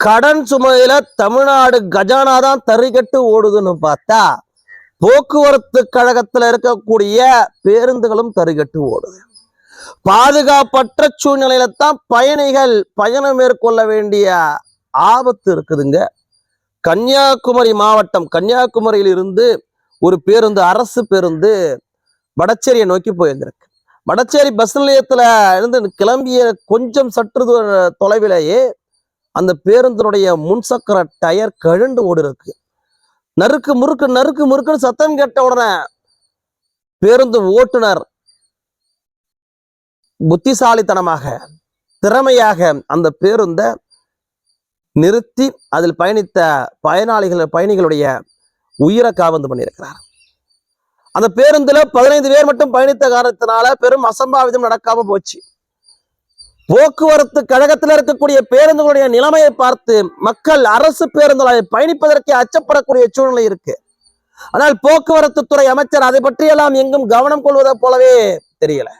கடன் சுமையில தமிழ்நாடு கஜானா தான் தறிகட்டு ஓடுதுன்னு பார்த்தா போக்குவரத்து கழகத்துல இருக்கக்கூடிய பேருந்துகளும் தறிகட்டு ஓடுது. பாதுகாப்பற்ற சூழ்நிலையில தான் பயணிகள் பயணம் மேற்கொள்ள வேண்டிய ஆபத்து இருக்குதுங்க. கன்னியாகுமரி மாவட்டம் கன்னியாகுமரியில் இருந்து ஒரு பேருந்து அரசு பேருந்து வடச்சேரியை நோக்கி போயிருந்திருக்கு. வடச்சேரி பஸ் நிலையத்துல இருந்து கிளம்பிய கொஞ்சம் சற்று தொலைவிலேயே அந்த பேருந்தினுடைய முன்சக்கர டயர் கழண்டு ஓடு இருக்கு நறுக்கு முறுக்கு நறுக்கு முறுக்குன்னு சத்தம் கேட்ட உடனே பேருந்து ஓட்டுநர் புத்திசாலித்தனமாக திறமையாக அந்த பேருந்தை நிறுத்தி அதில் பயணித்த பயனாளிகள் பயணிகளுடைய உயிரை காவந்து பண்ணியிருக்கிறார். அந்த பேருந்துல பதினைந்து பேர் மட்டும் பயணித்த காரணத்தினால பெரும் அசம்பாவிதம் நடக்காம போச்சு. போக்குவரத்து கழகத்தில் இருக்கக்கூடிய பேருந்துகளுடைய நிலைமையை பார்த்து மக்கள் அரசு பேருந்துகளை பயணிப்பதற்கே அச்சப்படக்கூடிய சூழ்நிலை இருக்கு. ஆனால் போக்குவரத்து துறை அமைச்சர் அதை பற்றியெல்லாம் எங்கும் கவனம் கொள்வதை போலவே தெரியல.